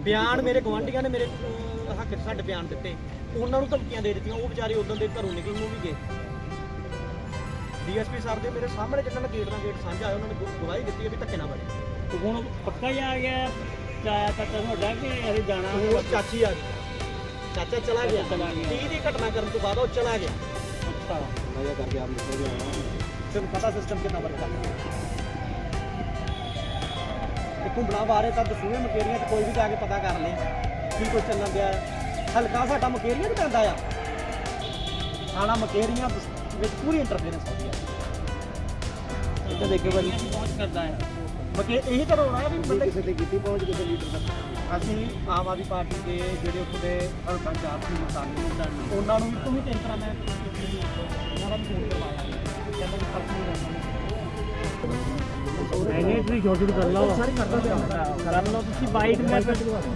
ਬਿਆਨ ਮੇਰੇ ਗਵਾਂਢੀਆਂ ਨੇ ਮੇਰੇ ਅਹ, ਹੱਕ 'ਚ ਸਾਡੇ ਬਿਆਨ ਦਿੱਤੇ। ਉਹਨਾਂ ਨੂੰ ਧਮਕੀਆਂ ਦੇ ਦਿੱਤੀਆਂ ਉਹ ਵਿਚਾਰੇ ਉਦੋਂ ਦੇ ਘਰੋਂ ਨਿਕਲ ਨੂੰ ਵੀ ਗਏ। ਡੀਐਸਪੀ ਸਾਹਿਬ ਦੇ ਮੇਰੇ ਸਾਹਮਣੇ ਜਿੱਦਾਂ ਦਾ ਗੇਟ ਨਾਲ ਗੇਟ ਸਾਂਝਾ ਹੋਇਆ ਉਹਨਾਂ ਨੇ ਗੁ- ਗਵਾਹੀ ਦਿੱਤੀ ਹੈ ਵੀ ਧੱਕੇ ਨਾ ਵੜੇ ਤੇ ਹੁਣ ਪੱਕਾ ਹੀ ਆ ਗਿਆ ਚਾਇਆ ਤੱਕ ਤੁਹਾਡਾ ਕਿ ਅਸੀਂ ਜਾਣਾ? ਉਹ ਚਾਚੀ ਆ ਗਈ। ਚਾਚਾ ਚਲਾ ਗਿਆ। ਚਲਾ ਗਿਆ। 30 ਦੀ ਘਟਨਾ ਕਰਨ ਤੋਂ ਬਾਅਦ ਉਹ ਚਲਾ ਗਿਆ। ਅੱਛਾ। ਮਜ਼ਾ ਕਰਕੇ ਆਪ ਨਿਕਲ ਤੁਹਾਨੂੰ ਪਤਾ ਸਿਸਟਮ ਕਿੰਨਾ ਵਰਕ ਕਰਦਾ? ਤੇ ਘੁੰਮਣਾ ਬਾਰੇ ਤਾਂ ਦਸੂਏ ਮਕੇਰੀਆਂ 'ਚ ਕੋਈ ਵੀ ਜਾ ਕੇ ਪਤਾ ਕਰ ਲੇ ਕੀ ਕੁਝ ਚੱਲਣ ਦਿਆ। ਹਲਕਾ ਸਾਡਾ ਮਕੇਰੀਆਂ 'ਚ ਪੈਂਦਾ ਆ। ਥਾਣਾ ਮਕੇਰੀਆਂ ਵਿੱਚ ਪੂਰੀ ਇੰਟਰਫੇਰੈਂਸ ਹੁੰਦੀ ਆ। ਇੱਥੇ ਦੇਖੋ ਭਾਜੀ। ਪਹੁੰਚ ਕਰਦਾ ਹੈ ਮਕੇ ਇਹੀ ਤਾਂ ਰੋਣਾ ਆ ਵੀ ਬੰਦੇ ਕਿਸੇ ਤੇ ਕੀਤੀ ਪਹੁੰਚ ਕਿਸੇ ਲੀਡਰ ਤੱਕ ਅਸੀਂ ਆਮ ਆਦਮੀ ਪਾਰਟੀ ਦੇ ਜਿਹੜੇ ਉੱਥੋਂ ਦੇ ਹਲਕਾ ਚਾਰ ਸੀ ਮਸਾਲੇ ਉਹਨਾਂ ਨੂੰ ਵੀ ਤੁਸੀਂ ਤਰ੍ਹਾਂ ਮੈਂ ਉਹਨਾਂ ਦਾ ਵੀ ਫੋਨ ਕਰਵਾਇਆ ਕਹਿੰਦਾ ਵੀ ਪਰਸਨਲ ਮੈਨੇ ਤੁਸੀਂ ਛੋਟੀ ਕਰ ਲਓ। ਸਾਰੀ ਕਰਦਾ ਪਿਆ। ਕਰ ਲਓ ਤੁਸੀਂ ਬਾਈਟ ਮੈਂ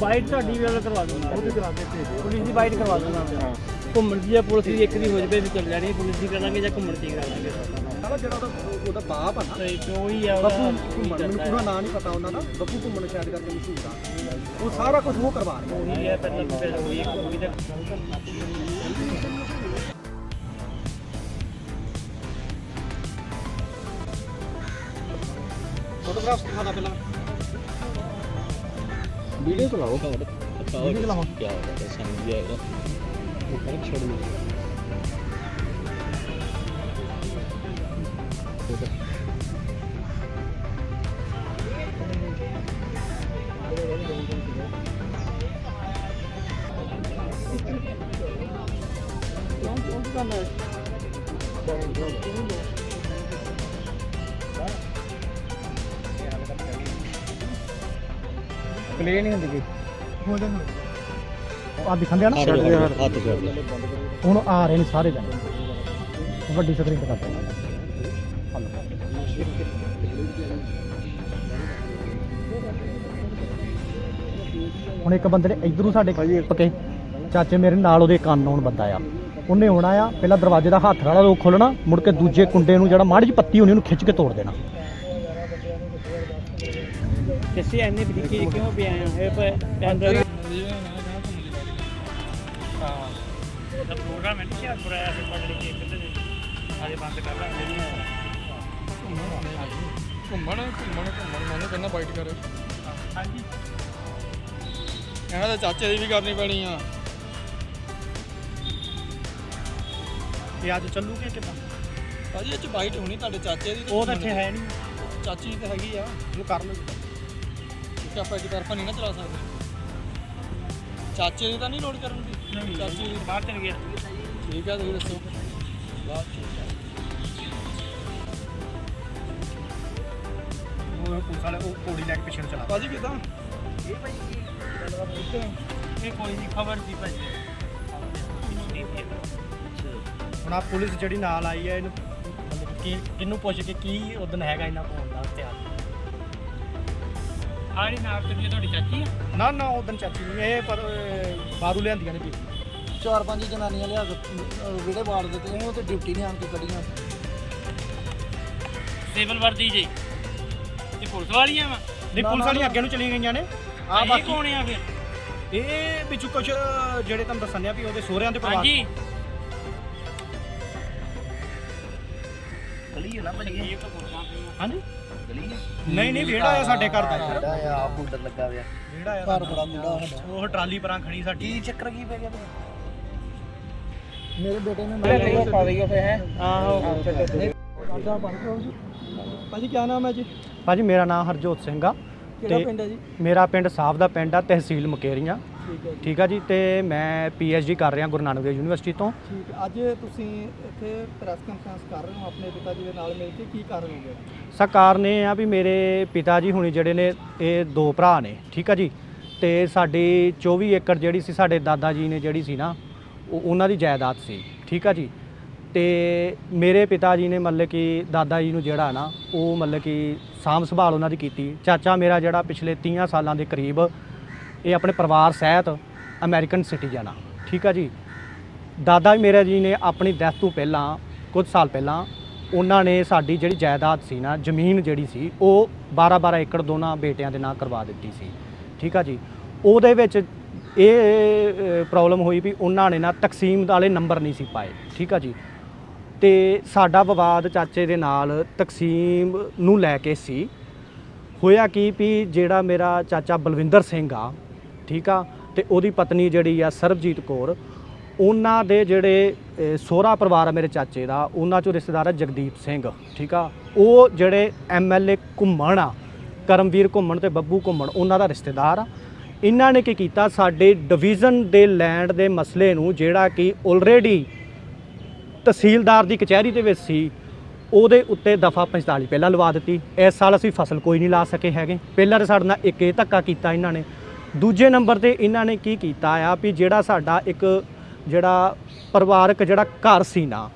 ਬਾਈਟ ਤੁਹਾਡੀ ਵੀ ਕਰਵਾ ਦੂੰਗਾ। ਉਹਦੇ ਕਰਾ ਕੇ ਭੇਜ ਪੁਲਿਸ ਦੀ ਬਾਈਟ ਕਰਵਾ ਦੂੰਗਾ। ਘੁੰਮਣ ਦੀ ਜਾਂ ਪੁਲਿਸ ਦੀ ਇੱਕ ਦੀ ਹੋ ਜਵੇ ਵੀ ਚੱਲ ਜਾਣੀ ਪੁਲਿਸ ਦੀ ਕਰਾਂਗੇ ਜਾਂ ਘੁੰਮਣ ਦੀ ਕਰਾਂਗੇ। ਸਾਲਾ ਜਿਹੜਾ ਉਹਦਾ ਉਹਦਾ ਬਾਪ ਆ ਨਾ। ਤੇ ਜੋ ਹੀ ਆ ਬੱਬੂ ਘੁੰਮਣ ਮੈਨੂੰ ਪੂਰਾ ਨਾਂ ਨਹੀਂ ਪਤਾ ਉਹਨਾਂ ਦਾ। ਬੱਬੂ ਘੁੰਮਣ ਸ਼ਾਇਦ ਕਰਕੇ ਮਸ਼ਹੂਰ ਆ। ਉਹ ਸਾਰਾ ਕੁਝ ਉਹ ਕਰਵਾ ਰਿਹਾ ਉਹੀ ਹੈ ਪਹਿਲਾਂ ਫਿਰ ਉਹੀ ਇੱਕ ਉਹੀ ਤਾਂ ఫోటోగ్రాఫ్స్ కదా పిల్లలు వీడియోకి రావు వీడియోకి రావు కరెక్ట్ చూడండి Thank you. ਪਲੇ ਨਹੀਂ ਹੁੰਦੀ ਜੀ ਆ ਦਿਖਾਉਂਦੇ ਆ ਨਾ? ਛੱਡ ਦੇ ਹੱਥ ਛੱਡ ਦੇ ਹੁਣ ਆ ਰਹੇ ਨੇ ਸਾਰੇ ਜਣੇ। ਵੱਡੀ ਸਕਰੀਨ ਤੇ ਕਰਦੇ ਹੁਣ ਇੱਕ ਬੰਦੇ ਨੇ ਇਧਰੋਂ ਸਾਡੇ ਪਕੇ ਚਾਚੇ ਮੇਰੇ ਨਾਲ ਉਹਦੇ ਕੰਨ ਆਉਣ ਬੰਦਾ ਆ। ਉਹਨੇ ਆਉਣਾ ਆ ਪਹਿਲਾਂ ਦਰਵਾਜ਼ੇ ਦਾ ਹੱਥ ਵਾਲਾ ਉਹ ਖੋਲਣਾ ਮੁੜ ਕੇ ਦੂਜੇ ਕੁੰਡੇ ਨੂੰ ਜਿਹੜਾ ਮਾੜੀ ਜਿਹੀ ਪੱਤੀ ਹੋਣੀ ਉਹਨੂੰ ਖਿੱਚ ਕੇ ਤੋੜ ਦੇਣਾ। ਕਿਸੇ ਐਨੇ ਬਰੀਕੀ ਕਿਉਂ ਪਿਆ ਹੈ ਪਰ ਅੰਦਰ ਹਾਂ। ਦਾ ਪ੍ਰੋਗਰਾਮ ਹੈ ਕਿ ਅੱਜ ਬੁਰਾਇਆ ਸੀ ਪੜ ਕੇ ਕਿਤੇ ਸਾਰੇ ਬੰਦ ਕਰ ਰਹੇ ਨੇ ਘੁੰਮਣ ਘੁੰਮਣ ਘੁੰਮਣ ਮੈਨੂੰ ਕਹਿੰਦਾ ਬਾਈਟ ਕਰ ਹਾਂਜੀ। ਇਹਨਾਂ ਦੇ ਚਾਚੇ ਦੀ ਵੀ ਕਰਨੀ ਪੈਣੀ ਆ। ਇਹ ਅੱਜ ਚੱਲੂਗੇ ਕਿਦਾਂ? ਭਾਜੀ ਇਹ ਚ ਬਾਈਟ ਹੋਣੀ ਤੁਹਾਡੇ ਚਾਚੇ ਦੀ ਉਹ ਤਾਂ ਇੱਥੇ। ਹੈ ਨਹੀਂ ਚਾਚੀ ਤੇ ਹੈਗੀ ਆ। ਉਹ ਕਰ ਲਓ ਕਿ ਆਪਾਂ ਇੱਕ ਤਰਫਾ ਨਹੀਂ ਨਾ ਚਲਾ ਸਕਦੇ। ਚਾਚੇ ਦੀ ਤਾਂ ਨਹੀਂ ਲੋਡ ਕਰਨ ਦੀ? ਚਾਚੀ ਦੀ। ਬਾਹਰ ਚਲ ਗਿਆ। ਠੀਕ ਆ ਤੁਸੀਂ ਦੱਸੋ। ਆ ਉਹ ਪੁਲਿਸ ਵਾਲੇ ਉਹ ਕੋੜੀ ਲੈ ਕੇ ਪਿੱਛੇ ਚਲਾ ਭਾਜੀ ਕਿਦਾਂ? ਇਹ ਭਾਈ ਇਹ ਕੋਈ ਨਹੀਂ ਖਬਰ ਦੀ ਭਾਈ ਹੁਣ ਆ ਪੁਲਿਸ ਜਿਹੜੀ ਨਾਲ ਆਈ ਹੈ ਇਹਨੂੰ ਮਤਲਬ ਕਿ ਕੀ ਕਿਹਨੂੰ ਪੁੱਛ ਕੇ ਕੀ ਉਦਨ ਹੈਗਾ ਇਹਨਾਂ ਕੋਲ ਦਾ ਇਤਿਹਾਸ ਆੜੀ ਨਾਲ ਤੇ ਤੁਹਾਡੀ ਚਾਚੀ ਆ? ਨਾ ਨਾ ਉਦਨ ਚਾਚੀ ਨਹੀਂ ਇਹ ਪਰ ਅਹ, ਬਾਹਰੋਂ ਲਿਆਂਦੀਆਂ ਨੇ ਵੀ ਚਾਰ ਪੰਜ ਜਨਾਨੀਆਂ ਲਿਆ ਕੇ ਜਿਹੜੇ ਵਾਰਡ ਦੇ ਤੇ ਉਹ ਤੇ ਡਿਊਟੀ ਨਹੀਂ ਆਣ ਕੇ ਕੱਢੀਆਂ ਸਿਵਲ ਵਰਦੀ ਜੀ। ਇਹ ਪੁਲਿਸ ਵਾਲੀਆਂ ਵਾ? ਨਹੀਂ ਪੁਲਿਸ ਵਾਲੀਆਂ ਅੱਗੇ ਨੂੰ ਚਲੀ ਗਈਆਂ ਨੇ। ਆ ਇਹ ਬਾਕੀ ਕੌਣ ਆ ਫਿਰ? ਇਹ ਵਿੱਚੋਂ ਕੁਝ ਜਿਹੜੇ ਤੁਹਾਨੂੰ ਦੱਸਣ ਆ ਵੀ ਉਹਦੇ ਸਹੁਰਿਆਂ ਦੇ ਪਰਿਵਾਰ ਹਾਂਜੀ। ਗਲੀ ਹੈ ਨਾ ਭਾਜੀ? ਇਹ ਤਾਂ ਪੁਲਿਸਾਂ ਪਈਆਂ ਹਾਂਜੀ? ਨਹੀਂ ਨਹੀਂ ਵਿਹੜਾ ਆ ਸਾਡੇ ਘਰ ਦਾ। ਯਾਰ ਆ ਬੂਡਰ ਲੱਗਾ ਹੋਇਆ। ਵਿਹੜਾ ਆ ਘਰ ਬੜਾ ਮੁੰਡਾ ਸਾਡਾ। ਉਹ ਟਰਾਲੀ ਪਰਾਂ ਖੜੀ ਸਾਡੀ। ਕੀ ਚੱਕਰ ਕੀ ਪੈ ਗਿਆ ਮੇਰੇ ਬੇਟੇ ਨੇ ਮੈਂ ਪਾ ਦਈਓ ਫੇ ਹੈ? ਆਹੋ। ਭਾਜੀ ਕੀ ਨਾਮ ਹੈ ਜੀ? ਭਾਜੀ ਮੇਰਾ ਨਾਮ ਹਰਜੋਤ ਸਿੰਘ ਆ ਕਿਹੜਾ ਪਿੰਡ ਹੈ ਜੀ? ਮੇਰਾ ਪਿੰਡ ਸਾਫ਼ ਦਾ ਪਿੰਡ ਆ ਤਹਿਸੀਲ ਮੁਕੇਰੀਆਂ। ਠੀਕ ਹੈ ਠੀਕ ਆ ਜੀ ਤੇ ਮੈਂ ਡੀ ਕਰ ਰਿਹਾ ਗੁਰੂ ਨਾਨਕ ਦੇਵ ਯੂਨੀਵਰਸਿਟੀ ਤੋਂ। ਠੀਕ ਅੱਜ ਤੁਸੀਂ ਇੱਥੇ ਪ੍ਰੈਸ ਕਾਨਫਰੰਸ ਕਰ ਰਹੇ ਹੋ ਆਪਣੇ ਪਿਤਾ ਜੀ ਦੇ ਨਾਲ ਮਿਲ ਕੇ ਕੀ ਕਾਰਨ ਹੋ ਗਿਆ? ਸਾ ਕਾਰਨ ਇਹ ਆ ਵੀ ਮੇਰੇ ਪਿਤਾ ਜੀ ਹੁਣੀ ਜਿਹੜੇ ਨੇ ਇਹ ਦੋ ਭਰਾ ਨੇ ਠੀਕ ਆ ਜੀ? ਤੇ ਸਾਡੀ 24 ਏਕੜ ਜਿਹੜੀ ਸੀ ਸਾਡੇ ਦਾਦਾ ਜੀ ਨੇ ਜਿਹੜੀ ਸੀ ਨਾ ਉਹ ਉਹਨਾਂ ਦੀ ਜਾਇਦਾਦ ਸੀ ਠੀਕ ਆ ਜੀ? ਤੇ ਮੇਰੇ ਪਿਤਾ ਜੀ ਨੇ ਮਤਲਬ ਕਿ ਦਾਦਾ ਜੀ ਨੂੰ ਜਿਹੜਾ ਨਾ ਉਹ ਮਤਲਬ ਕਿ ਸਾਂਭ ਸੰਭਾਲ ਉਹਨਾਂ ਦੀ ਕੀਤੀ। ਚਾਚਾ ਮੇਰਾ ਜਿਹੜਾ ਪਿਛਲੇ 30 ਸਾਲਾਂ ਦੇ ਕਰੀਬ ਇਹ ਆਪਣੇ ਪਰਿਵਾਰ ਸਹਿਤ ਅਮਰੀਕਨ ਸਿਟੀਜ਼ਨ ਆ। ਠੀਕ ਆ ਜੀ? ਦਾਦਾ ਮੇਰਾ ਜੀ ਨੇ ਆਪਣੀ ਡੈਥ ਤੋਂ ਪਹਿਲਾਂ, ਕੁਝ ਸਾਲ ਪਹਿਲਾਂ ਉਹਨਾਂ ਨੇ ਸਾਡੀ ਜਿਹੜੀ ਜਾਇਦਾਦ ਸੀ ਨਾ, ਜ਼ਮੀਨ ਜਿਹੜੀ ਸੀ, ਉਹ 12-12 ਏਕੜ ਦੋਨਾਂ ਬੇਟਿਆਂ ਦੇ ਨਾਂ ਕਰਵਾ ਦਿੱਤੀ ਸੀ। ਠੀਕ ਆ ਜੀ? ਉਹਦੇ ਵਿੱਚ ਇਹ ਪ੍ਰੋਬਲਮ ਹੋਈ ਵੀ ਉਹਨਾਂ ਨੇ ਨਾ ਤਕਸੀਮ ਵਾਲੇ ਨੰਬਰ ਨਹੀਂ ਸੀ ਪਾਏ। ਠੀਕ ਆ ਜੀ? ਤੇ ਸਾਡਾ ਵਿਵਾਦ ਚਾਚੇ ਦੇ ਨਾਲ ਤਕਸੀਮ ਨੂੰ ਲੈ ਕੇ ਸੀ। ਹੋਇਆ ਕੀ ਵੀ ਜਿਹੜਾ ਮੇਰਾ ਚਾਚਾ ਬਲਵਿੰਦਰ ਸਿੰਘ ਆ ਠੀਕ ਆ? ਤੇ ਉਹਦੀ ਪਤਨੀ ਜਿਹੜੀ ਆ ਸਰਬਜੀਤ ਕੌਰ ਉਹਨਾਂ ਦੇ ਜਿਹੜੇ ਅਹ, ਸਹੁਰਾ ਪਰਿਵਾਰ ਆ ਮੇਰੇ ਚਾਚੇ ਦਾ ਉਹਨਾਂ ਚੋਂ ਰਿਸ਼ਤੇਦਾਰ ਆ ਜਗਦੀਪ ਸਿੰਘ ਠੀਕ ਆ? ਉਹ ਜਿਹੜੇ ਐਮਐਲਏ ਘੁੰਮਣ ਆ ਕਰਮਵੀਰ ਘੁੰਮਣ ਤੇ ਬੱਬੂ ਘੁੰਮਣ ਉਹਨਾਂ ਦਾ ਰਿਸ਼ਤੇਦਾਰ ਆ। ਇਹਨਾਂ ਨੇ ਕੀ ਕੀਤਾ? ਸਾਡੇ ਡਿਵੀਜ਼ਨ ਦੇ ਲੈਂਡ ਦੇ ਮਸਲੇ ਨੂੰ ਜਿਹੜਾ ਕਿ ਆਲਰੇਡੀ ਤਹਿਸੀਲਦਾਰ ਦੀ ਕਚਹਿਰੀ ਦੇ ਵਿੱਚ ਸੀ ਉਹਦੇ ਉੱਤੇ ਦਫਾ 45 ਪਹਿਲਾਂ ਲਵਾ ਦਿੱਤੀ। ਇਸ ਸਾਲ ਅਸੀਂ ਫਸਲ ਕੋਈ ਨਹੀਂ ਲਾ ਸਕੇ ਹੈਗੇ। ਪਹਿਲਾਂ ਤਾਂ ਸਾਡੇ ਨਾਲ ਇੱਕ ਇਹ ਧੱਕਾ ਕੀਤਾ ਇਹਨਾਂ ਨੇ। ਦੂਜੇ ਨੰਬਰ ਤੇ ਇਹਨਾਂ ਨੇ ਕੀ ਕੀਤਾ ਆ ਵੀ ਜਿਹੜਾ ਸਾਡਾ ਇੱਕ ਜਿਹੜਾ ਪਰਿਵਾਰਕ ਜਿਹੜਾ ਘਰ ਸੀ ਨਾ,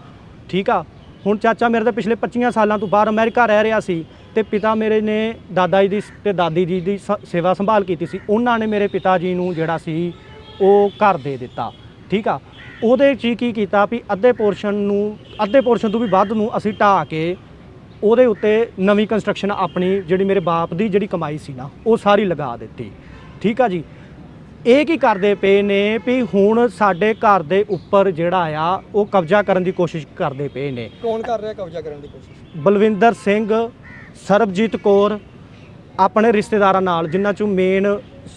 ਠੀਕ ਆ? ਹੁਣ ਚਾਚਾ ਮੇਰੇ ਤਾਂ ਪਿਛਲੇ 25 ਸਾਲਾਂ ਤੋਂ ਬਾਹਰ ਅਮਰੀਕਾ ਰਹਿ ਰਿਹਾ ਸੀ ਤੇ ਪਿਤਾ ਮੇਰੇ ਨੇ ਦਾਦਾ ਜੀ ਦੀ ਤੇ ਦਾਦੀ ਜੀ ਦੀ ਸ- ਸੇਵਾ ਸੰਭਾਲ ਕੀਤੀ ਸੀ, ਉਹਨਾਂ ਨੇ ਮੇਰੇ ਪਿਤਾ ਜੀ ਨੂੰ ਜਿਹੜਾ ਸੀ ਉਹ ਘਰ ਦੇ ਦਿੱਤਾ, ਠੀਕ ਆ? ਉਹਦੇ 'ਚ ਹੀ ਕੀ ਕੀਤਾ ਵੀ ਅੱਧੇ ਪੋਰਸ਼ਨ ਨੂੰ, ਅੱਧੇ ਪੋਰਸ਼ਨ ਤੋਂ ਵੀ ਵੱਧ ਨੂੰ ਅਸੀਂ ਢਾਹ ਕੇ ਉਹਦੇ ਉੱਤੇ ਨਵੀਂ ਕੰਸਟਰਕਸ਼ਨ ਆਪਣੀ ਜਿਹੜੀ ਮੇਰੇ ਬਾਪ ਦੀ ਜਿਹੜੀ ਕਮਾਈ ਸੀ ਨਾ, ਉਹ ਸਾਰੀ ਲਗਾ ਦਿੱਤੀ। ਠੀਕ ਆ ਜੀ? ਇਹ ਕੀ ਕਰਦੇ ਪਏ ਨੇ ਵੀ ਹੁਣ ਸਾਡੇ ਘਰ ਦੇ ਉੱਪਰ ਜਿਹੜਾ ਆ ਉਹ ਕਬਜ਼ਾ ਕਰਨ ਦੀ ਕੋਸ਼ਿਸ਼ ਕਰਦੇ ਪਏ ਨੇ। ਕੌਣ ਕਰ ਰਿਹਾ ਕਬਜ਼ਾ ਕਰਨ ਦੀ ਕੋਸ਼ਿਸ਼? ਬਲਵਿੰਦਰ ਸਿੰਘ ਸਰਬਜੀਤ ਕੌਰ ਆਪਣੇ ਰਿਸ਼ਤੇਦਾਰਾਂ ਨਾਲ ਜਿਨ੍ਹਾਂ ਚੋਂ ਮੇਨ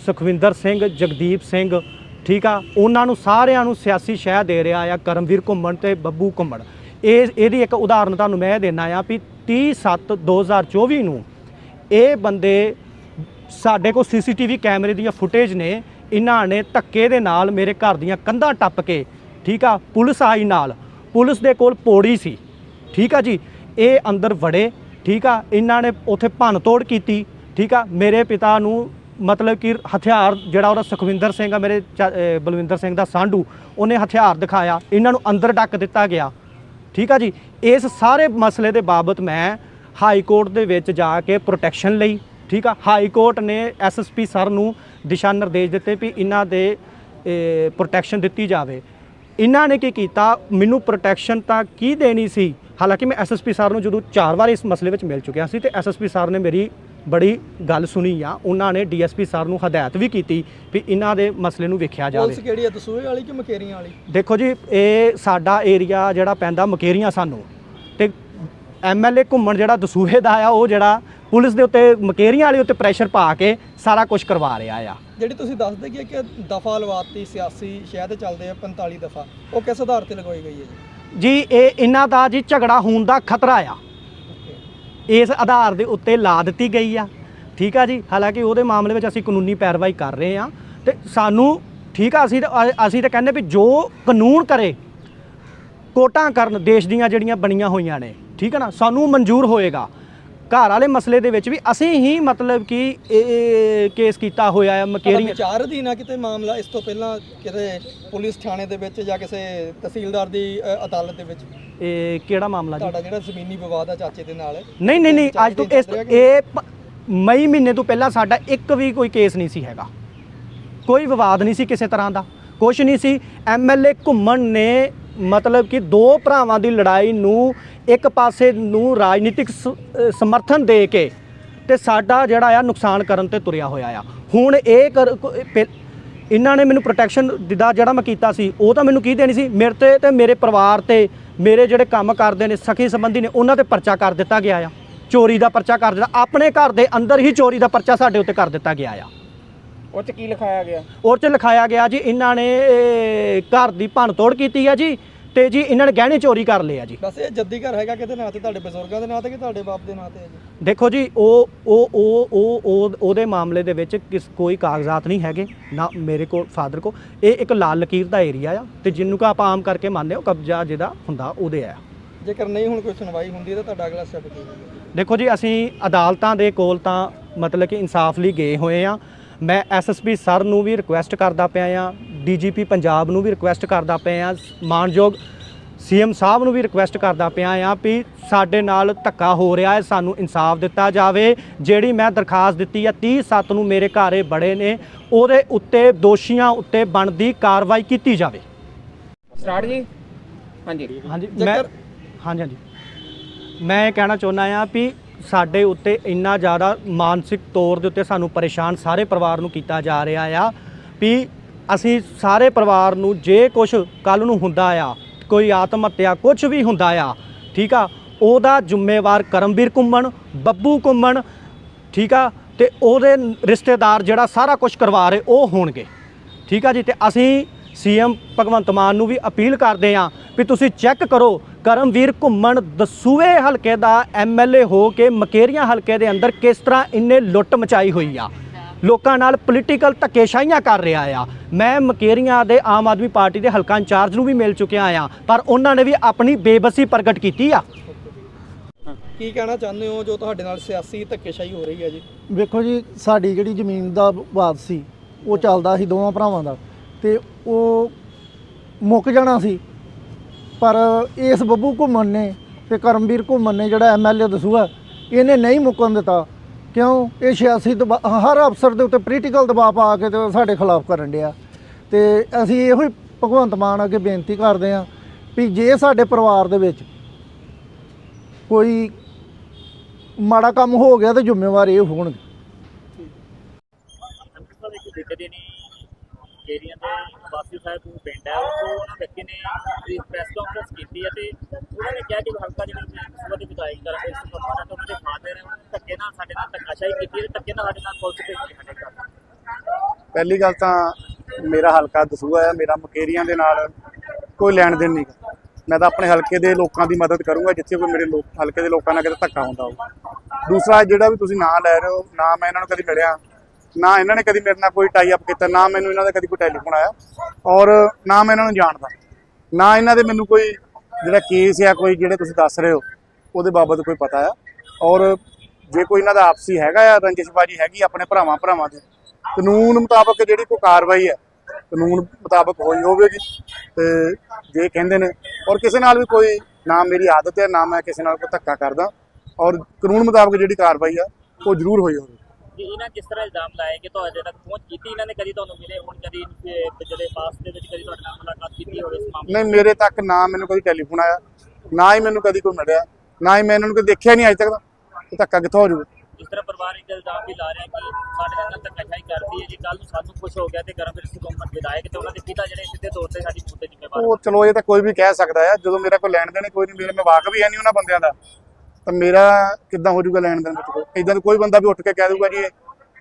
ਸੁਖਵਿੰਦਰ ਸਿੰਘ ਜਗਦੀਪ ਸਿੰਘ ਠੀਕ ਆ? ਉਹਨਾਂ ਨੂੰ ਸਾਰਿਆਂ ਨੂੰ ਸਿਆਸੀ ਸ਼ਹਿ ਦੇ ਰਿਹਾ ਆ ਕਰਮਵੀਰ ਘੁੰਮਣ ਤੇ ਬੱਬੂ ਘੁੰਮਣ। ਇਹ ਇਹਦੀ ਇੱਕ ਉਦਾਹਰਨ ਤੁਹਾਨੂੰ ਮੈਂ ਦੇਣਾ ਆ ਵੀ 30 7 2024 ਨੂੰ ਇਹ ਬੰਦੇ ਸਾਡੇ ਕੋਲ ਸੀਸੀਟੀਵੀ ਕੈਮਰੇ ਦੀਆਂ ਫੁਟੇਜ ਨੇ, ਇਹਨਾਂ ਨੇ ਧੱਕੇ ਦੇ ਨਾਲ ਮੇਰੇ ਘਰ ਦੀਆਂ ਕੰਧਾਂ ਟੱਪ ਕੇ, ਠੀਕ ਆ, ਪੁਲਿਸ ਆਈ ਨਾਲ। ਪੁਲਿਸ ਦੇ ਕੋਲ ਪੌੜੀ ਸੀ, ਠੀਕ ਆ ਜੀ, ਇਹ ਅੰਦਰ ਵੜੇ, ਠੀਕ ਆ, ਇਹਨਾਂ ਨੇ ਉੱਥੇ ਭੰਨ ਤੋੜ ਕੀਤੀ, ਠੀਕ ਆ, ਮੇਰੇ ਪਿਤਾ ਨੂੰ ਮਤਲਬ ਕਿ ਹਥਿਆਰ ਜਿਹੜਾ ਉਹਦਾ ਸੁਖਵਿੰਦਰ ਸਿੰਘ ਆ, ਮੇਰੇ ਚਾ- ਬਲਵਿੰਦਰ ਸਿੰਘ ਦਾ ਸਾਂਢੂ, ਉਹਨੇ ਹਥਿਆਰ ਦਿਖਾਇਆ, ਇਹਨਾਂ ਨੂੰ ਅੰਦਰ ਡੱਕ ਦਿੱਤਾ ਗਿਆ, ਠੀਕ ਆ ਜੀ। ਇਸ ਸਾਰੇ ਮਸਲੇ ਦੇ ਬਾਬਤ ਮੈਂ ਹਾਈ ਕੋਰਟ ਦੇ ਵਿੱਚ ਜਾ ਕੇ ਪ੍ਰੋਟੈਕਸ਼ਨ ਲਈ ਠੀਕ ਆ? ਹਾਈ ਕੋਰਟ ਨੇ ਐਸਐਸਪੀ ਸਰ ਨੂੰ ਦਿਸ਼ਾ ਨਿਰਦੇਸ਼ ਦਿੱਤੇ ਵੀ ਇਹਨਾਂ ਦੇ ਪ੍ਰੋਟੈਕਸ਼ਨ ਦਿੱਤੀ ਜਾਵੇ। ਇਹਨਾਂ ਨੇ ਕੀ ਕੀਤਾ? ਮੈਨੂੰ ਪ੍ਰੋਟੈਕਸ਼ਨ ਤਾਂ ਕੀ ਦੇਣੀ ਸੀ? ਹਾਲਾਂਕਿ ਮੈਂ ਐਸਐਸਪੀ ਸਰ ਨੂੰ ਜਦੋਂ ਚਾਰ ਵਾਰ ਇਸ ਮਸਲੇ ਵਿੱਚ ਮਿਲ ਚੁੱਕਿਆ ਸੀ ਤੇ ਐਸਐਸਪੀ ਸਰ ਨੇ ਮੇਰੀ ਬੜੀ ਗੱਲ ਸੁਣੀ ਆ। ਉਹਨਾਂ ਨੇ ਡੀਐਸਪੀ ਸਰ ਨੂੰ ਹਦਾਇਤ ਵੀ ਕੀਤੀ ਵੀ ਇਹਨਾਂ ਦੇ ਮਸਲੇ ਨੂੰ ਵੇਖਿਆ ਜਾਵੇ। ਪੁਲਿਸ ਕਿਹੜੀ ਦਸੂਹੇ ਵਾਲੀ ਕਿ ਮਕੇਰੀਆਂ ਵਾਲੀ? ਦੇਖੋ ਜੀ ਇਹ ਸਾਡਾ ਏਰੀਆ ਜਿਹੜਾ ਪੈਂਦਾ ਮਕੇਰੀਆਂ ਸਾਨੂੰ। ਐਮਐਲਏ ਘੁੰਮਣ ਜਿਹੜਾ ਦਸੂਹੇ ਦਾ ਆ ਉਹ ਜਿਹੜਾ ਪੁਲਿਸ ਦੇ ਉੱਤੇ ਮਕੇਰੀਆਂ ਵਾਲੇ ਉੱਤੇ ਪ੍ਰੈਸ਼ਰ ਪਾ ਕੇ ਸਾਰਾ ਕੁਝ ਕਰਵਾ ਰਿਹਾ ਆ। ਜਿਹੜੀ ਤੁਸੀਂ ਦੱਸਦੇ ਕਿ ਕਿ ਦਫਾ ਲਵਾਤੀ ਸਿਆਸੀ ਸ਼ਹਿਦ ਚੱਲਦੇ ਆ 45 ਦਫਾ ਉਹ ਕਿਸ ਆਧਾਰ ਤੇ ਲਗਾਈ ਗਈ ਹੈ ਜੀ? ਜੀ ਇਹ ਇਹਨਾਂ ਦਾ ਜੀ ਝਗੜਾ ਹੋਣ ਦਾ ਖਤਰਾ ਆ। ਇਸ ਆਧਾਰ ਦੇ ਉੱਤੇ ਲਾ ਦਿੱਤੀ ਗਈ ਆ। ਠੀਕ ਆ ਜੀ? ਹਾਲਾਂਕਿ ਉਹਦੇ ਮਾਮਲੇ ਵਿੱਚ ਅਸੀਂ ਕਾਨੂੰਨੀ ਪੈਰਵਾਈ ਕਰ ਰਹੇ ਆ। ਤੇ ਸਾਨੂੰ ਠੀਕ ਆ ਅਸੀਂ ਅਸੀਂ ਤਾਂ ਕਹਿੰਦੇ ਵੀ ਜੋ ਕਾਨੂੰਨ ਕਰੇ ਕੋਟਾਂ ਕਰਨ ਦੇਸ਼ ਦੀਆਂ ਜਿਹੜੀਆਂ ਬਣੀਆਂ ਹੋਈਆਂ ਨੇ ਠੀਕ ਹੈ ਨਾ? ਸਾਨੂੰ ਮਨਜ਼ੂਰ ਹੋਏਗਾ। ਘਰ ਵਾਲੇ ਮਸਲੇ ਦੇ ਵਿੱਚ ਵੀ ਅਸੀਂ ਹੀ ਮਤਲਬ ਕਿ ਇਹ ਕੇਸ ਕੀਤਾ ਹੋਇਆ ਹੈ ਮਕੇਰੀਆਂ ਵਿਚਾਰ ਅਧੀਨ ਆ ਕਿਤੇ ਮਾਮਲਾ ਇਸ ਤੋਂ ਪਹਿਲਾਂ ਕਿਤੇ ਪੁਲਿਸ ਥਾਣੇ ਦੇ ਵਿੱਚ ਜਾਂ ਕਿਸੇ ਤਹਿਸੀਲਦਾਰ ਦੀ ਅਦਾਲਤ ਦੇ ਵਿੱਚ? ਇਹ ਕਿਹੜਾ ਮਾਮਲਾ ਜੀ? ਤੁਹਾਡਾ ਜਿਹੜਾ ਜ਼ਮੀਨੀ ਵਿਵਾਦ ਆ ਚਾਚੇ ਦੇ ਨਾਲ। ਨਹੀਂ ਨਹੀਂ ਨਹੀਂ ਅੱਜ ਤੋਂ ਇਸ ਇਹ ਮਈ ਮਹੀਨੇ ਤੋਂ ਪਹਿਲਾਂ ਸਾਡਾ ਇੱਕ ਵੀ ਕੋਈ ਕੇਸ ਨਹੀਂ ਸੀ ਹੈਗਾ। ਕੋਈ ਵਿਵਾਦ ਨਹੀਂ ਸੀ ਕਿਸੇ ਤਰ੍ਹਾਂ ਦਾ। ਕੁਝ ਨਹੀਂ ਸੀ। ਐਮਐਲਏ ਘੁੰਮਣ ਨੇ ਮਤਲਬ ਕਿ ਦੋ ਭਰਾਵਾਂ ਦੀ ਲੜਾਈ ਨੂੰ ਇੱਕ ਪਾਸੇ ਨੂੰ ਰਾਜਨੀਤਿਕ ਸ- ਸਮਰਥਨ ਦੇ ਕੇ ਤੇ ਸਾਡਾ ਜਿਹੜਾ ਆ ਨੁਕਸਾਨ ਕਰਨ ਤੇ ਤੁਰਿਆ ਹੋਇਆ ਆ। ਹੁਣ ਇਹ ਕਰ- ਇਹਨਾਂ ਨੇ ਮੈਨੂੰ ਪ੍ਰੋਟੈਕਸ਼ਨ ਦਿੱਤਾ, ਜਿਹੜਾ ਮੈਂ ਕੀਤਾ ਸੀ, ਉਹ ਤਾਂ ਮੈਨੂੰ ਕੀ ਦੇਣੀ ਸੀ? ਮੇਰੇ ਤੇ ਤੇ ਮੇਰੇ ਪਰਿਵਾਰ ਤੇ ਮੇਰੇ ਜਿਹੜੇ ਕੰਮ ਕਰਦੇ ਨੇ, ਸਖੀ ਸੰਬੰਧੀ ਨੇ, ਉਹਨਾਂ ਤੇ ਪਰਚਾ ਕਰ ਦਿੱਤਾ ਗਿਆ ਆ। ਚੋਰੀ ਦਾ ਪਰਚਾ ਕਰ ਦਿੱਤਾ। ਆਪਣੇ ਘਰ ਦੇ ਅੰਦਰ ਹੀ ਚੋਰੀ ਦਾ ਪਰਚਾ ਸਾਡੇ ਉੱਤੇ ਕਰ ਦਿੱਤਾ ਗਿਆ ਆ। ਉਹ ਚ ਕੀ ਲਿਖਾਇਆ ਗਿਆ? ਉਹ 'ਚ ਲਿਖਾਇਆ ਗਿਆ ਜੀ ਇਹਨਾਂ ਨੇ ਇਹ, ਘਰ ਦੀ ਭੰਨ ਤੋੜ ਕੀਤੀ ਆ ਜੀ ਤੇ ਜੀ ਇਹਨਾਂ ਨੇ ਗਹਿਣੇ ਚੋਰੀ ਕਰ ਲਏ ਆ ਜੀ। ਬਸ ਇਹ ਜੱਦੀ ਘਰ ਹੈਗਾ ਕਿਤੇ ਨਾਂ ਤੇ ਤੁਹਾਡੇ ਬਜ਼ੁਰਗਾਂ ਦੇ ਨਾਂ ਤੇ ਕਿ ਤੁਹਾਡੇ ਬਾਪ ਦੇ ਨਾਂ ਤੇ ਹੈ ਜੀ? ਦੇਖੋ ਜੀ ਉਹ ਉਹ ਉਹ ਉਹ ਉਹ- ਉਹਦੇ ਮਾਮਲੇ ਦੇ ਵਿੱਚ ਕਿਸ ਕੋਈ ਕਾਗਜ਼ਾਤ ਨਹੀਂ ਹੈਗੇ ਨਾ ਮੇਰੇ ਕੋਲ ਫਾਦਰ ਕੋ ਇਹ ਇੱਕ ਲਾਲ ਲਕੀਰ ਦਾ ਏਰੀਆ ਆ ਤੇ ਜਿੰਨੂੰ ਕਾ ਆਪਾਂ ਆਮ ਕਰਕੇ ਮੰਨਦੇ ਹਾਂ ਕਬਜ਼ਾ ਜਿਹਦਾ ਹੁੰਦਾ ਉਹਦੇ ਆ। ਜੇਕਰ ਨਹੀਂ ਹੁਣ ਕੋਈ ਸੁਣਵਾਈ ਹੁੰਦੀ ਤਾਂ ਤੁਹਾਡਾ ਅਗਲਾ ਸਟੈਪ ਕੀ ਹੋਵੇਗਾ ਦੇਖੋ ਜੀ ਅਸੀਂ ਅਦਾਲਤਾਂ ਦੇ ਕੋਲ ਤਾਂ ਮਤਲਬ ਕਿ ਇਨਸਾਫ ਲਈ ਗਏ ਹੋਏ ਆ ਮੈਂ ਐਸਐਸਪੀ ਸਰ ਨੂੰ ਵੀ ਰਿਕੁਐਸਟ ਕਰਦਾ ਪਿਆ ਆ ਡੀਜੀਪੀ ਪੰਜਾਬ ਨੂੰ ਵੀ ਰਿਕੁਐਸਟ ਕਰਦਾ ਪਿਆ ਆ ਮਾਨਯੋਗ ਸੀਐਮ ਸਾਹਿਬ ਨੂੰ ਵੀ ਰਿਕੁਐਸਟ ਕਰਦਾ ਪਿਆ ਆ ਵੀ ਸਾਡੇ ਨਾਲ ਧੱਕਾ ਹੋ ਰਿਹਾ ਹੈ ਸਾਨੂੰ ਇਨਸਾਫ ਦਿੱਤਾ ਜਾਵੇ। ਜਿਹੜੀ ਮੈਂ ਦਰਖਾਸਤ ਦਿੱਤੀ ਆ 30 ਸੱਤ ਨੂੰ ਮੇਰੇ ਘਰੇ ਬੜੇ ਨੇ ਉਹਦੇ ਉੱਤੇ ਦੋਸ਼ੀਆਂ ਉੱਤੇ ਬਣਦੀ ਕਾਰਵਾਈ ਕੀਤੀ ਜਾਵੇ। ਸਟਾਰਟ ਜੀ? ਹਾਂਜੀ। ਹਾਂਜੀ ਮੈਂ ਹਾਂਜੀ ਹਾਂਜੀ। ਮੈਂ ਇਹ ਕਹਿਣਾ ਚਾਹੁੰਦਾ ਆ ਵੀ ਸਾਡੇ ਉੱਤੇ ਇੰਨਾ ਜ਼ਿਆਦਾ ਮਾਨਸਿਕ ਤੌਰ ਦੇ ਉੱਤੇ ਸਾਨੂੰ ਪਰੇਸ਼ਾਨ ਸਾਰੇ ਪਰਿਵਾਰ ਨੂੰ ਕੀਤਾ ਜਾ ਰਿਹਾ ਆ ਵੀ ਅਸੀਂ ਸਾਰੇ ਪਰਿਵਾਰ ਨੂੰ ਜੇ ਕੁਝ ਕੱਲ ਨੂੰ ਹੁੰਦਾ ਆ, ਕੋਈ ਆਤਮ ਹੱਤਿਆ ਕੁਝ ਵੀ ਹੁੰਦਾ ਆ, ਠੀਕ ਆ, ਉਹਦਾ ਜ਼ਿੰਮੇਵਾਰ ਕਰਮਵੀਰ ਘੁੰਮਣ, ਬੱਬੂ ਘੁੰਮਣ, ਠੀਕ ਆ, ਤੇ ਉਹਦੇ ਰਿਸ਼ਤੇਦਾਰ ਜਿਹੜਾ ਸਾਰਾ ਕੁਝ ਕਰਵਾ ਰਹੇ ਉਹ ਹੋਣਗੇ, ਠੀਕ ਆ ਜੀ, ਤੇ ਅਸੀਂ ਸੀਐਮ ਭਗਵੰਤ ਮਾਨ ਨੂੰ ਵੀ ਅਪੀਲ ਕਰਦੇ ਹਾਂ ਵੀ ਤੁਸੀਂ ਚੈੱਕ ਕਰੋ ਕਰਮਵੀਰ ਘੁੰਮਣ ਦਸੂਏ ਹਲਕੇ ਦਾ ਐਮਐਲਏ ਹੋ ਕੇ ਮਕੇਰੀਆਂ ਹਲਕੇ ਦੇ ਅੰਦਰ ਕਿਸ ਤਰ੍ਹਾਂ ਇੰਨੇ ਲੁੱਟ ਮਚਾਈ ਹੋਈ ਆ। ਲੋਕਾਂ ਨਾਲ ਪੋਲੀਟੀਕਲ ਧੱਕੇਸ਼ਾਹੀਆਂ ਕਰ ਰਿਹਾ ਆ। ਮੈਂ ਮਕੇਰੀਆਂ ਦੇ ਆਮ ਆਦਮੀ ਪਾਰਟੀ ਦੇ ਹਲਕਾ ਇੰਚਾਰਜ ਨੂੰ ਵੀ ਮਿਲ ਚੁੱਕਿਆ ਆ ਪਰ ਉਹਨਾਂ ਨੇ ਵੀ ਆਪਣੀ ਬੇਬਸੀ ਪ੍ਰਗਟ ਕੀਤੀ ਆ। ਕੀ ਕਹਿਣਾ ਚਾਹੁੰਦੇ ਹੋ ਜੋ ਤੁਹਾਡੇ ਨਾਲ ਸਿਆਸੀ ਧੱਕੇਸ਼ਾਹੀ ਹੋ ਰਹੀ ਹੈ ਜੀ? ਵੇਖੋ ਜੀ ਸਾਡੀ ਜਿਹੜੀ ਜ਼ਮੀਨ ਦਾ ਵਾਦ ਸੀ ਉਹ ਚੱਲਦਾ ਸੀ ਦੋਵਾਂ ਭਰਾਵਾਂ ਦਾ। ਤੇ ਉਹ ਮੁੱਕ ਜਾਣਾ ਸੀ। ਪਰ ਇਸ ਬੱਬੂ ਘੁੰਮਣ ਨੇ ਤੇ ਕਰਮਵੀਰ ਘੁੰਮਣ ਨੇ ਜਿਹੜਾ ਐਮਐਲਏ ਦਸੂਆ ਇਹਨੇ ਨਹੀਂ ਮੁੱਕਣ ਦਿੱਤਾ। ਕਿਉਂ? ਇਹ ਸਿਆਸੀ ਦਬਾ- ਹਰ ਅਫਸਰ ਦੇ ਉੱਤੇ ਪੋਲੀਟੀਕਲ ਦਬਾਅ ਪਾ ਕੇ ਤੇ ਸਾਡੇ ਖਿਲਾਫ ਕਰਨ ਡਿਆ। ਤੇ ਅਸੀਂ ਇਹੋ ਹੀ ਭਗਵੰਤ ਮਾਨ ਅੱਗੇ ਬੇਨਤੀ ਕਰਦੇ ਹਾਂ ਵੀ ਜੇ ਸਾਡੇ ਪਰਿਵਾਰ ਦੇ ਵਿੱਚ ਕੋਈ ਮਾੜਾ ਕੰਮ ਹੋ ਗਿਆ ਤੇ ਜ਼ਿੰਮੇਵਾਰ ਇਹ ਹੋਣਗੇ ਅੰਮ੍ਰਿਤਸਰ ਇੱਕ ਦਿੱਕਤ ਨਹੀਂ ਏਰੀਆ ਦੇ ਵਾਸੀ ਸਾਹਿਬ ਨੂੰ ਪਿੰਡ ਹੈ, ਉਹ ਉਹਨਾਂ ਵਿਅਕਤੀ ਨੇ ਪ੍ਰੈਸ ਕਾਨਫਰੰਸ ਕੀਤੀ ਹੈ ਤੇ ਉਹਨਾਂ ਨੇ ਕਿਹਾ ਕਿ ਹਲਕਾ ਜਿਹੜਾ ਸੂਬਾ ਦੇ ਵਿਧਾਇਕ ਕਰ ਰਹੇ ਸੀ ਪਰਮਾਨਾ ਤੋਂ ਉਹਨਾਂ ਫਾਦਰ ਨੇ ਧੱਕੇ ਨਾਲ ਸਾਡੇ ਨਾਲ ਧੱਕਾਸ਼ਾਹੀ ਕੀਤੀ ਹੈ ਧੱਕੇ ਨਾਲ ਸਾਡੇ ਨਾਲ ਪੁਲਿਸ ਭੇਜੀ ਸਾਡੇ ਘਰ। ਪਹਿਲੀ ਗੱਲ ਤਾਂ ਮੇਰਾ ਹਲਕਾ ਦਸੂਆ ਹੈ, ਮੇਰਾ ਮਕੇਰੀਆਂ ਦੇ ਨਾਲ ਕੋਈ ਲੈਣ ਦੇਣ ਨਹੀਂ ਮੈਂ ਤਾਂ ਆਪਣੇ ਹਲਕੇ ਦੇ ਲੋਕਾਂ ਦੀ ਮਦਦ ਕਰੂੰਗਾ, ਜਿੱਥੇ ਕੋਈ ਮੇਰੇ ਲੋਕ, ਹਲਕੇ ਦੇ ਲੋਕਾਂ ਨਾਲ ਕਿਤੇ ਧੱਕਾ ਹੁੰਦਾ ਹੋ ਦੂਸਰਾ, ਜਿਹੜਾ ਵੀ ਤੁਸੀਂ ਨਾਂ ਲੈ ਰਹੇ ਹੋ, ਨਾ ਮੈਂ ਇਹਨਾਂ ਨੂੰ ਕਦੀ ਮਿਲਿਆ ਨਾ ਇਹਨਾਂ ਨੇ ਕਦੀ ਮੇਰੇ ਨਾਲ ਕੋਈ ਟਾਈ ਅਪ ਕੀਤਾ, ਨਾ ਮੈਨੂੰ ਇਹਨਾਂ ਦਾ ਕਦੀ ਕੋਈ ਟੈਲੀਫੋਨ ਆਇਆ ਔਰ ਨਾ ਮੈਂ ਇਹਨਾਂ ਨੂੰ ਜਾਣਦਾ। ਨਾ ਇਹਨਾਂ ਦੇ ਮੈਨੂੰ ਕੋਈ ਜਿਹੜਾ ਕੇਸ ਆ, ਕੋਈ ਜਿਹੜੇ ਤੁਸੀਂ ਦੱਸ ਰਹੇ ਹੋ, ਉਹਦੇ ਬਾਬਤ ਕੋਈ ਪਤਾ ਆ। ਔਰ ਜੇ ਕੋਈ ਇਹਨਾਂ ਦਾ ਆਪਸੀ ਹੈਗਾ ਆ, ਰੰਜਿਸ਼ਬਾਜੀ ਹੈਗੀ ਆਪਣੇ ਭਰਾਵਾਂ ਭਰਾਵਾਂ ਦੀ, ਕਾਨੂੰਨ ਮੁਤਾਬਕ ਜਿਹੜੀ ਕੋਈ ਕਾਰਵਾਈ ਹੈ ਕਾਨੂੰਨ ਮੁਤਾਬਕ ਹੋਈ ਹੋਵੇਗੀ। ਤੇ ਜੇ ਕਹਿੰਦੇ ਨੇ, ਔਰ ਕਿਸੇ ਨਾਲ ਵੀ ਕੋਈ ਨਾ ਮੇਰੀ ਆਦਤ ਹੈ ਨਾ ਮੈਂ ਕਿਸੇ ਨਾਲ ਕੋਈ ਧੱਕਾ ਕਰਦਾ, ਔਰ ਕਾਨੂੰਨ ਮੁਤਾਬਕ ਜਿਹੜੀ ਕਾਰਵਾਈ ਆ, ਉਹ ਜ਼ਰੂਰ ਹੋਈ ਹੋਵੇ। ਕਿ ਇਹਨਾਂ ਕਿਸ ਤਰ੍ਹਾਂ ਇਲਜ਼ਾਮ ਲਾਏ ਕਿ ਤੁਹਾਡੇ ਤੱਕ ਪਹੁੰਚ ਕੀਤੀ ਇਹਨਾਂ ਨੇ? ਕਦੀ ਤੁਹਾਨੂੰ ਮਿਲੇ ਹੁਣ ਕਦੀ ਜਿਹੜੇ ਪਾਸ ਦੇ ਵਿੱਚ ਕਦੀ ਤੁਹਾਡੇ ਨਾਲ ਮੁਲਾਕਾਤ ਕੀਤੀ ਹੋਵੇ ਇਸ ਮਾਮਲੇ ਨਹੀਂ ਮੇਰੇ ਤੱਕ ਨਾ ਮੈਨੂੰ ਕਦੀ ਟੈਲੀਫੋਨ ਆਇਆ ਨਾ ਹੀ ਮੈਨੂੰ ਕਦੀ ਕੋਈ ਮਿਲਿਆ ਨਾ ਹੀ ਮੈਂ ਇਹਨਾਂ ਨੂੰ ਕਦੀ ਦੇਖਿਆ ਨਹੀਂ ਅੱਜ ਤੱਕ ਦਾ ਇਹ ਧੱਕਾ ਕਿੱਥੋਂ ਹੋ ਜੂਗਾ ਇਸ ਤਰ੍ਹਾਂ ਪਰਿਵਾਰ ਇੱਕ ਇਲਜ਼ਾਮ ਵੀ ਲਾ ਰਿਹਾ ਕਿ ਸਾਡੇ ਨਾਲ ਧੱਕਾਸ਼ਾਹੀ ਕਰਦੀ ਹੈ ਜੇ ਕੱਲ ਨੂੰ ਸਾਨੂੰ ਕੁਝ ਹੋ ਗਿਆ ਤੇ ਗਰਮਵੀਰ ਸਿੰਘ ਘੁੰਮਣ ਵਿਧਾਇਕ ਤੇ ਉਹਨਾਂ ਦੇ ਪਿਤਾ ਜਿਹੜੇ ਸਿੱਧੇ ਤੌਰ ਤੇ ਸਾਡੀ ਮੌਤ ਦੇ ਜ਼ਿੰਮੇਵਾਰ ਉਹ ਚਲੋ ਇਹ ਤਾਂ ਕੋਈ ਵੀ ਕਹਿ ਸਕਦਾ ਹੈ ਜਦੋਂ ਮੇਰਾ ਕੋਈ ਲੈਣ ਦੇਣ ਕੋਈ ਨਹੀਂ ਮੇਰੇ ਮੈਂ ਵਾਕਫ ਵੀ ਹੈ ਨਹੀਂ ਉਹਨਾਂ ਬੰਦਿਆਂ ਦਾ। ਤਾਂ ਮੇਰਾ ਕਿੱਦਾਂ ਹੋ ਜਾਊਗਾ ਲੈਣ ਦੇਣ ਵਿੱਚ? ਕੋਈ ਇਦਾਂ ਦਾ ਕੋਈ ਬੰਦਾ ਵੀ ਉੱਠ ਕੇ ਕਹਿ ਦੂਗਾ ਜੀ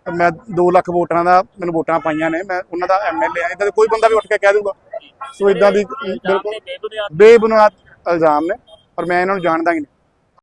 ਮੈਂ 2 ਲੱਖ ਵੋਟਰਾਂ ਦਾ ਮੈਨੂੰ ਵੋਟਾਂ ਪਾਈਆਂ ਨੇ ਮੈਂ ਉਹਨਾਂ ਦਾ ਐਮਐਲਏ ਆ ਇਦਾਂ ਦਾ ਕੋਈ ਬੰਦਾ ਵੀ ਉੱਠ ਕੇ ਕਹਿ ਦੂਗਾ ਸੋ ਇਦਾਂ ਦੀ ਬਿਲਕੁਲ। ਬੇਬੁਨਿਆਦ ਇਲਜ਼ਾਮ ਨੇ ਪਰ ਮੈਂ ਇਹਨਾਂ ਨੂੰ ਜਾਣਦਾ ਹੀ ਨਹੀਂ।